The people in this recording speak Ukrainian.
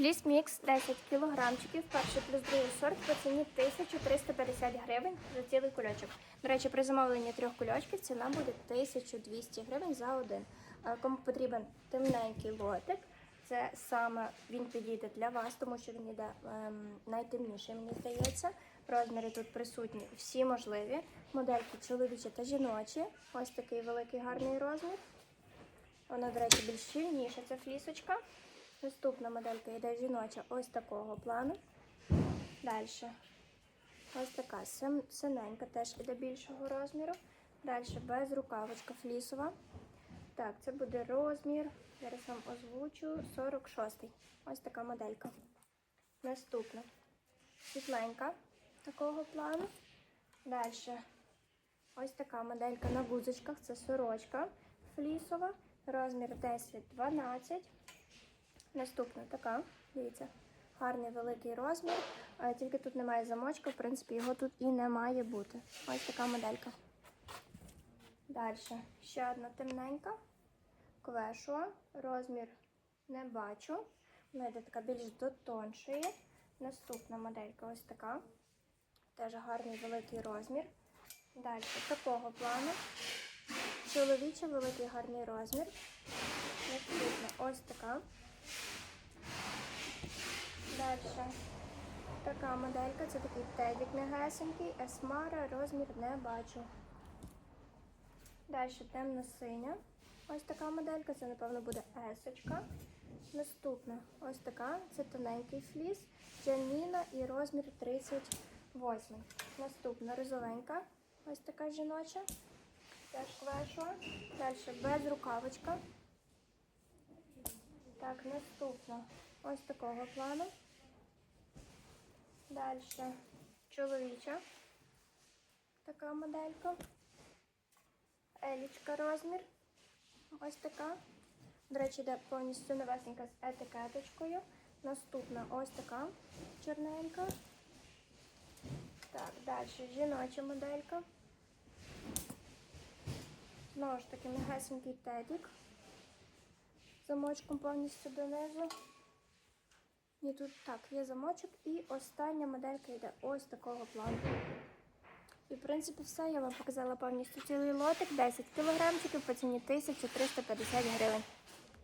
Фліс мікс 10 кілограмчиків, перший плюс другий сорт по ціні 1350 гривень за цілий кульочок. До речі, при замовленні трьох кульочків ціна буде 1200 гривень за один. Кому потрібен темненький лотик, це саме він підійде для вас, тому що він йде ем, найтемніший, мені здається. Розміри тут присутні всі можливі. Модельки чоловічі та жіночі. Ось такий великий гарний розмір. Вона, до речі, більш щільніша, ця флісочка. Наступна моделька йде жіноча ось такого плану. Далі. Ось така синенька, теж іде більшого розміру. Далі без рукавочка флісова. Так, це буде розмір. Зараз вам озвучу 46. Ось така моделька. Наступна. Світленька такого плану. Далі. Ось така моделька на гузочках. Це сорочка флісова. Розмір 10-12. Наступна така. Дивіться, гарний великий розмір. Тільки тут немає замочка, в принципі, його тут і не має бути. Ось така моделька. Далі. Ще одна темненька. Квешуа. Розмір не бачу. Вона йде така більш до. Наступна моделька ось така. Теж гарний великий розмір. Далі такого плану. Чоловічий великий гарний розмір. Наступна ось така. Далі. Така моделька, це такий тедік негесенький, есмара, розмір не бачу. Далі темно-синя. Ось така моделька, це, напевно, буде есочка. Наступна ось така, це тоненький фліс, Джаніна і розмір 38. Наступна розовенька, ось така жіноча. Теж квешуа. Далі без рукавочка. Так, наступна ось такого плану. Далі чоловіча. Така моделька. Елічка розмір. Ось така. До речі, йде повністю новесенька з етикеточкою. Наступна ось така чорненька. Так, далі жіноча моделька. Знову ж таки, мегесенький тедік. Замочком повністю донизу. І тут так, є замочок. І остання моделька йде ось такого плану. І, в принципі, все. Я вам показала повністю цілий лотик. 10 кілограмчиків по ціні 1350 гривень.